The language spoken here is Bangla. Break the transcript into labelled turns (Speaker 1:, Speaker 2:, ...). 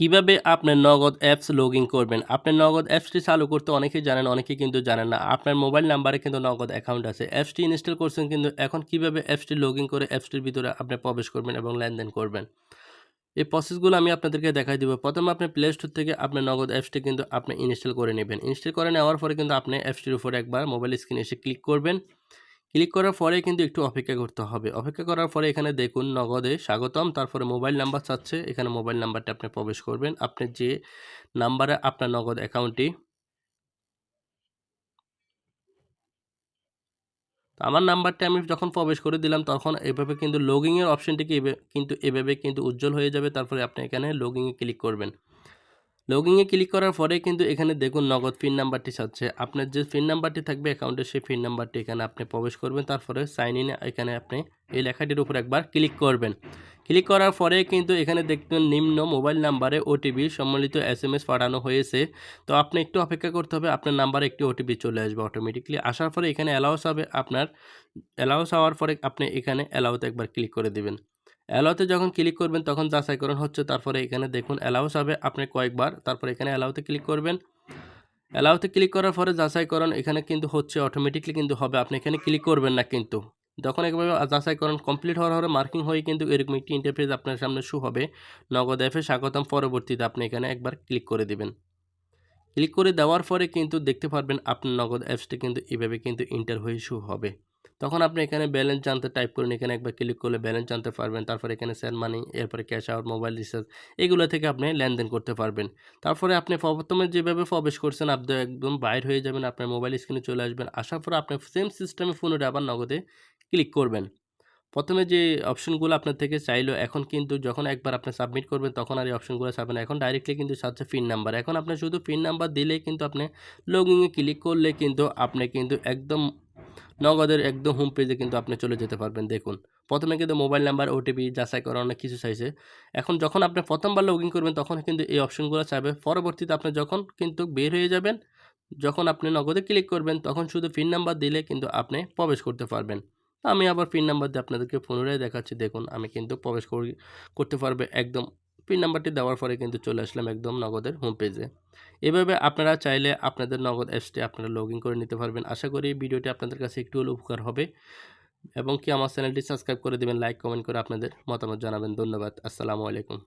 Speaker 1: কীভাবে আপনার নগদ অ্যাপস লগ ইন করবেন? আপনার নগদ অ্যাপসটি চালু করতে অনেকেই জানেন, অনেকেই কিন্তু জানেন না। আপনার মোবাইল নাম্বারে কিন্তু নগদ অ্যাকাউন্ট আছে। অ্যাপসটি ইনস্টল করছেন কিন্তু এখন কীভাবে অ্যাপসটি লগ ইন করে অ্যাপসটির ভিতরে আপনি প্রবেশ করবেন এবং লেনদেন করবেন? এই প্রসেসগুলো আমি আপনাদেরকে দেখাই দিব। প্রথমে আপনি প্লে স্টোর থেকে আপনার নগদ অ্যাপসটি কিন্তু আপনি ইনস্টল করে নেবেন। ইনস্টল করে নেওয়ার পরে কিন্তু আপনি অ্যাপসটির উপরে একবার মোবাইল স্ক্রিনে এসে ক্লিক করবেন। ক্লিক করার পরে কিন্তু একটু অপেক্ষা করতে হবে। অপেক্ষা করার পরে এখানে দেখুন নগদে স্বাগতম, তারপরে মোবাইল নাম্বার চাচ্ছে, এখানে মোবাইল নাম্বারটা আপনি প্রবেশ করবেন। আপনি যে নাম্বারে আপনার নগদ অ্যাকাউন্টটি আমার নাম্বারটা আমি যখন প্রবেশ করে দিলাম, তখন এভাবে কিন্তু লগিংয়ের অপশনটিকে কিন্তু এভাবে কিন্তু উজ্জ্বল হয়ে যাবে। তারপরে আপনি এখানে লগিংয়ে ক্লিক করবেন। লগিংয়ে ক্লিক করার পরে কিন্তু এখানে দেখুন নগদ পিন নাম্বারটি চাচ্ছে আপনার যে পিন নাম্বারটি থাকবে অ্যাকাউন্টের সেই পিন নাম্বারটি এখানে আপনি প্রবেশ করবেন, তারপরে সাইন ইনে এখানে আপনি এই লেখাটির উপর একবার ক্লিক করবেন। ক্লিক করার পরে কিন্তু এখানে দেখবেন নিম্ন মোবাইল নাম্বারে ওটিপি সম্মিলিত এস এম এস পাঠানো হয়েছে। তো আপনি একটু অপেক্ষা করতে হবে, আপনার নাম্বারে একটি ওটিপি চলে আসবে অটোমেটিকলি আসার পরে এখানে অ্যালাউস হবে, আপনার অ্যালাউস হওয়ার পরে আপনি এখানে অ্যালাউতে একবার ক্লিক করে দেবেন। অ্যালাউতে যখন ক্লিক করবেন, তখন যাচাইকরণ হচ্ছে তারপরে এখানে দেখুন অ্যালাউস হবে। আপনি কয়েকবার তারপরে এখানে অ্যালাউতে ক্লিক করবেন। অ্যালাউতে ক্লিক করার পরে যাচাইকরণ এখানে কিন্তু হচ্ছে অটোমেটিকলি কিন্তু হবে। আপনি এখানে ক্লিক করবেন না কিন্তু। যখন একবার যাচাইকরণ কমপ্লিট হওয়ার পরে মার্কিং হয়ে কিন্তু এরকম একটি ইন্টারফেস আপনার সামনে শু হবে। নগদ অ্যাপে স্বাগতম। পরবর্তীতে আপনি এখানে একবার ক্লিক করে দেবেন। ক্লিক করে দেওয়ার পরে কিন্তু দেখতে পারবেন আপনার নগদ অ্যাপসটি কিন্তু এভাবে কিন্তু ইন্টার হয়ে শু হবে। তখন আপনি এখানে ব্যালেন্স জানতে টাইপ করুন, এখানে একবার ক্লিক করলে ব্যালেন্স জানতে পারবেন, তারপর এখানে সেন্ড মানি এরপরে ক্যাশ আউট মোবাইল রিচার্জ এগুলো থেকে আপনি লেনদেন করতে পারবেন। তারপরে আপনি প্রথমে যেভাবে প্রবেশ করছেন, আপনি একদম বাইর হয়ে যাবেন, আপনার মোবাইল স্ক্রিনে চলে আসবেন, আসার পর আপনি সেম সিস্টেমে ফোনে আবার নগদে ক্লিক করবেন। প্রথমে যে অপশনগুলো আপনার থেকে চাইলো, এখন কিন্তু যখন একবার আপনি সাবমিট করবেন, তখন আর এই অপশনগুলো চাবেন এখন ডাইরেক্টলি কিন্তু চাচ্ছে পিন নাম্বার এখন আপনি শুধু পিন নাম্বার দিলেই কিন্তু আপনি লগিংয়ে ক্লিক করলে কিন্তু আপনি কিন্তু একদম নগদের একদম হোম পেজে কিন্তু আপনি চলে যেতে পারবেন, দেখুন। প্রথমে কিন্তু মোবাইল নাম্বার ওটিপি যাচাই করা, অনেক কিছু চাইছে। এখন যখন আপনি প্রথমবার লগ ইন করবেন, তখন কিন্তু এই অপশনগুলো চাইবে। পরবর্তীতে আপনি যখন কিন্তু বের হয়ে যাবেন, যখন আপনি নগদে ক্লিক করবেন, তখন শুধু পিন নাম্বার দিলে কিন্তু আপনি প্রবেশ করতে পারবেন। আমি আবার পিন নাম্বার দিয়ে আপনাদেরকে পুনরায় দেখাচ্ছি। দেখুন, আমি কিন্তু প্রবেশ করি, করতে পারবে একদম পিন নাম্বারটি দেওয়ার পরে কিন্তু চলে আসলাম একদম নগদের হোম পেজে এভাবে আপনারা চাইলে আপনাদের নগদ অ্যাপসটি আপনারা লগ করে নিতে পারবেন। আশা করি ভিডিওটি আপনাদের কাছে একটু হলেও উপকার হবে। এবং কি আমার চ্যানেলটি সাবস্ক্রাইব করে দেবেন লাইক কমেন্ট করে আপনাদের মতামত জানাবেন। ধন্যবাদ। আসসালামু আলাইকুম।